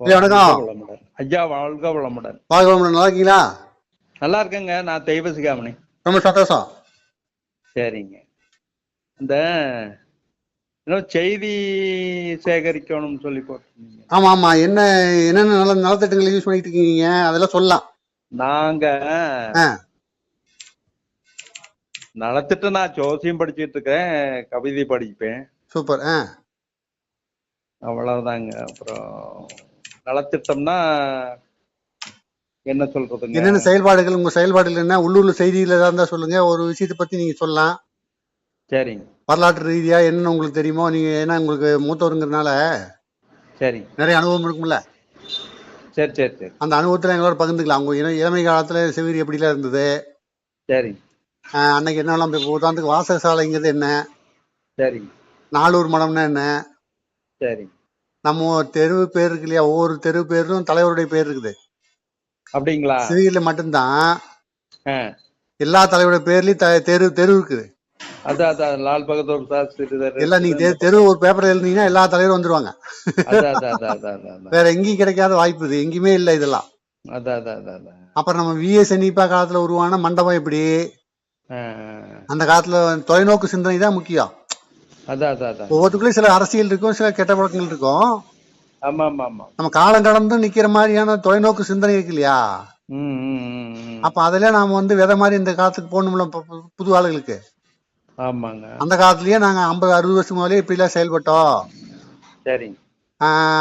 ஐயா. வாழ்க வளமுடன். வாழ்க வளமுடன். நல்லா இருக்கீங்களா நல்லா இருக்கேங்க. நான் தெய்வ சிகாமணி ரொம்ப சந்தோஷம். சரிங்க. இந்த இன்னும் செய்தி சேகரிக்கணும்னு சொல்லி போட்டிருந்தீங்க. ஆமா ஆமா. என்ன என்னென்ன நல்ல நலத்திட்டங்களை யூஸ் பண்ணிட்டு இருக்கீங்க? அதெல்லாம் சொல்லலாம். நாங்க. நலத்திட்டு நான் ஜோசியம் படிச்சிட்டு இருக்கேன். கவிதை படிப்பேன். சூப்பர். அவ்வளவுதாங்க. அப்புறம் நலத்திட்டம்னா என்ன சொல்றதுங்க? என்னென்ன செயல்பாடுகள் உங்க செயல்பாடுகள் என்ன? உள்ளூர்ல ஏதாவது இருந்தா சொல்லுங்க. ஒரு விஷயத்தை பத்தி நீங்க சொல்லலாம். சரிங்க. வரலாற்று ரீதியா என்ன உங்களுக்கு தெரியுமோ நீங்க ஏன்னா உங்களுக்கு மூத்தவருங்கிறதுனால சரிங்க. நிறைய அனுபவம் இருக்கும்ல. சரி சரி சரி. அந்த அனுபவத்துல எங்களோட பகிர்ந்துக்கலாம். உங்க இள- இளமை காலத்துல சிவகிரி எப்படிலாம் இருந்தது? ஆஹ் அன்னைக்கு என்னெல்லாம் உதாரணத்துக்கு வாசகசாலைங்கிறது என்ன? சரிங்க. நாலூர் மடம்னா என்ன? சரிங்க. நம்ம தெருவு பேர் இருக்கு இல்லையா? ஒவ்வொரு தெருவு பேரும் தலைவருடைய பேர் இருக்குது. அப்படிங்களா? சிவகிரியில மட்டும்தான் எல்லா தலைவருடைய பேர்லயும் தெரு தெரு இருக்குது. அதான் அதான் லால் பகதூர் சாஸ்திரி எல்லாம் நீங்க தெரு- தெரு ஒரு பேப்பர் எழுதினீங்கன்னா எல்லா தலைவரும் வந்துருவாங்க. வேற எங்கேயும் கிடைக்காத வாய்ப்பு இது எங்கேயுமே இல்லை இதெல்லாம். அப்புறம் நம்ம விஎஸ் என்இபா காலத்துல உருவான மண்டபம் எப்படி? அந்த காலத்துல தொலைநோக்கு சிந்தனை தான் முக்கியம். அதான் அதான் அதான். ஒவ்வொருத்துக்குள்ளயும் சில அரசியல் இருக்கும் சில கெட்ட பழக்கங்கள் இருக்கும். ஆமா ஆமா ஆமா. நம்ம காலம் கடந்து நிக்கிற மாதிரியான தொலைநோக்கு சிந்தனை இருக்கு இல்லையா. அப்ப அதுல நாம வந்து விதை மாதிரி இந்த காலத்துக்கு போகணும்ல புது ஆளுகளுக்கு. ஆமாங்க. அந்த காலத்துலயே நாங்க ஐம்பது அறுபது வருஷம் முதலே இப்படி எல்லாம் செயல்பட்டோம் சரிங்க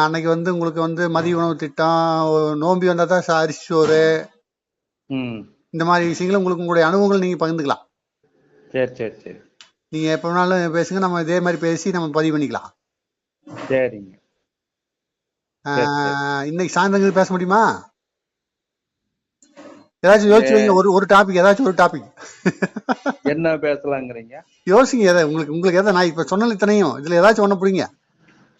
அன்னைக்கு வந்து உங்களுக்கு வந்து மதிய உணவு திட்டம் நோம்பி வந்தா தான் அரிசி சோறு. இந்த மாதிரி விஷயங்களை உங்களுக்கு உங்களுடைய அனுபவங்கள் நீங்க பகிர்ந்துக்கலாம். சரி சரி சரி. நீங்க எப்ப வேணாலும் பேசுங்க. நம்ம இதே மாதிரி பேசி நம்ம பதிவு பண்ணிக்கலாம். சரிங்க. இன்னைக்கு சாயந்தரம் பேச முடியுமா? ஏதாச்சும் யோசிச்சு வைங்க. ஒரு ஒரு டாபிக் ஏதாச்சும் ஒரு டாபிக் என்ன பேசலாங்கிறீங்க? யோசிங்க எதை உங்களுக்கு உங்களுக்கு எதை. நான் இப்ப சொன்னது இத்தனையும். இதுல ஏதாச்சும் ஒண்ணு பிடிங்க.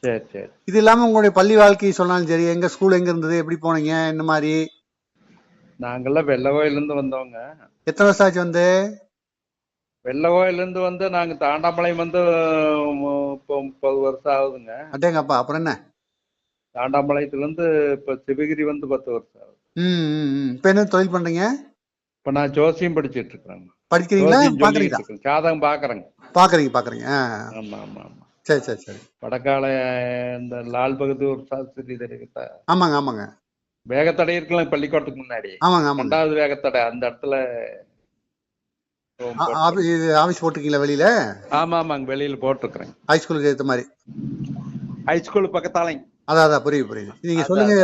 சரி சரி. இது இல்லாம உங்களுடைய பள்ளி வாழ்க்கை சொன்னாலும் சரி எங்க ஸ்கூல் எங்க இருந்தது எப்படி போனீங்க இந்த மாதிரி? நாங்கெல்லாம் வெள்ள கோயிலேருந்து வந்தவங்க. எத்தனை வருஷம் ஆச்சு வந்து? வெள்ள கோயிலேருந்து வந்து நாங்க தாண்டாமலையம் வந்து இப்போ முப்பது வருஷம் ஆகுதுங்க. அட்டேங்கப்பா அப்புறம் என்ன? தாண்டாமலையத்துலேருந்து இப்போ சிவகிரி வந்து பத்து வருஷம் ஆகுது. ம் இப்ப என்ன தொழில் பண்றீங்க? இப்போ நான் ஜோசியம் படிச்சிட்டு இருக்கிறேங்க படிக்கிறீங்களா இருக்கேன். ஜாதகம் பார்க்குறேங்க. பாக்குறீங்க பாக்குறீங்க ஆ, ஆமா ஆமா ஆமா. சரி சரி சரி. வடக்கால இந்த லால் பகதூர் சாஸ்திரி தெரியுதா ஆமாங்க ஆமாங்க. வேகத்தடை இருக்கலாம் பள்ளிக்கூடத்துக்கு முன்னாடி. ஆமாங்க ஆமாங்க. ரெண்டாவது வேகத்தடை அந்த இடத்துல ஆபீஸ் போட்டிருக்கீங்களா வெளியில? ஆமா ஆமாங்க வெளியில போட்டிருக்கிறேன். ஹை ஸ்கூலுக்கு ஏத்த மாதிரி. ஹை ஸ்கூல் பக்கத்தாலைங்க. அதான் அதான் புரியுது புரியுது. நீங்க சொல்லுங்க